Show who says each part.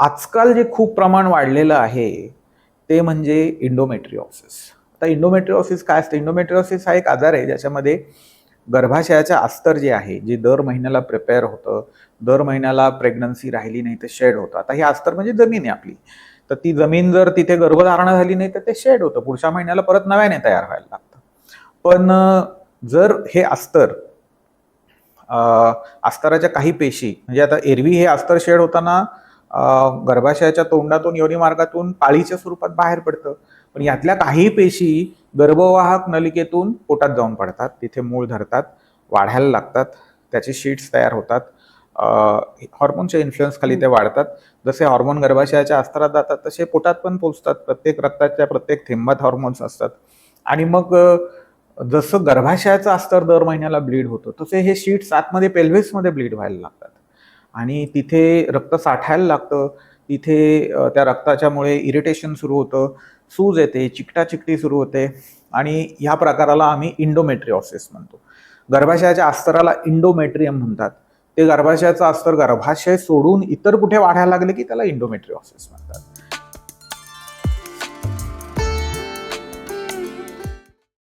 Speaker 1: आजकाल जे खूप प्रमाण वाढलेलं आहे ते म्हणजे इंडोमेट्रिओसिस आता इंडोमेट्रिओसिस काय असतं? इंडोमेट्रिओसिस हा एक आजार आहे ज्याच्यामध्ये गर्भाशयाच्या अस्तर जे आहे जे दर महिन्याला प्रिपेअर होतं दर महिन्याला प्रेग्नन्सी राहिली नाही तर शेड होतं. आता हे अस्तर म्हणजे जमीन आहे आपली. तर ती जमीन जर तिथे गर्भधारणा झाली नाही तर ते शेड होतं. पुढच्या महिन्याला परत नव्याने तयार व्हायला लागतं. पण जर हे अस्तर अस्तराच्या काही पेशी म्हणजे आता एरवी हे अस्तर शेड होताना गर्भाशयाच्या तोंडातून योनी मार्गातून पाळीच्या स्वरूपात बाहेर पडतं. पण यातल्या काही पेशी गर्भवाहक नलिकेतून पोटात जाऊन पडतात. तिथे मूळ धरतात वाढायला लागतात त्याचे शीट्स तयार होतात. हॉर्मोनच्या इन्फ्लुएन्स खाली ते वाढतात. जसे हॉर्मोन गर्भाशयाच्या अस्तरात जातात तसे पोटात पण पोचतात प्रत्येक रक्ताच्या प्रत्येक थेंबात हॉर्मोन्स असतात. आणि मग जसं गर्भाशयाचं अस्तर दर महिन्याला ब्लीड होतं तसे हे शीट्स आतमध्ये पेल्व्हिसमध्ये ब्लीड व्हायला लागतात. आणि तिथे रक्त साठायला लागतं. तिथे त्या रक्ताच्यामुळे इरिटेशन सुरू होतं. सूज येते चिकटाचिकटी सुरू होते. आणि ह्या प्रकाराला आम्ही इंडोमेट्रिओसिस म्हणतो. गर्भाशयाच्या अस्तराला इंडोमेट्रियम म्हणतात. ते गर्भाशयाचं अस्तर गर्भाशय सोडून इतर कुठे वाढायला लागले की त्याला इंडोमेट्रिओसिस म्हणतात.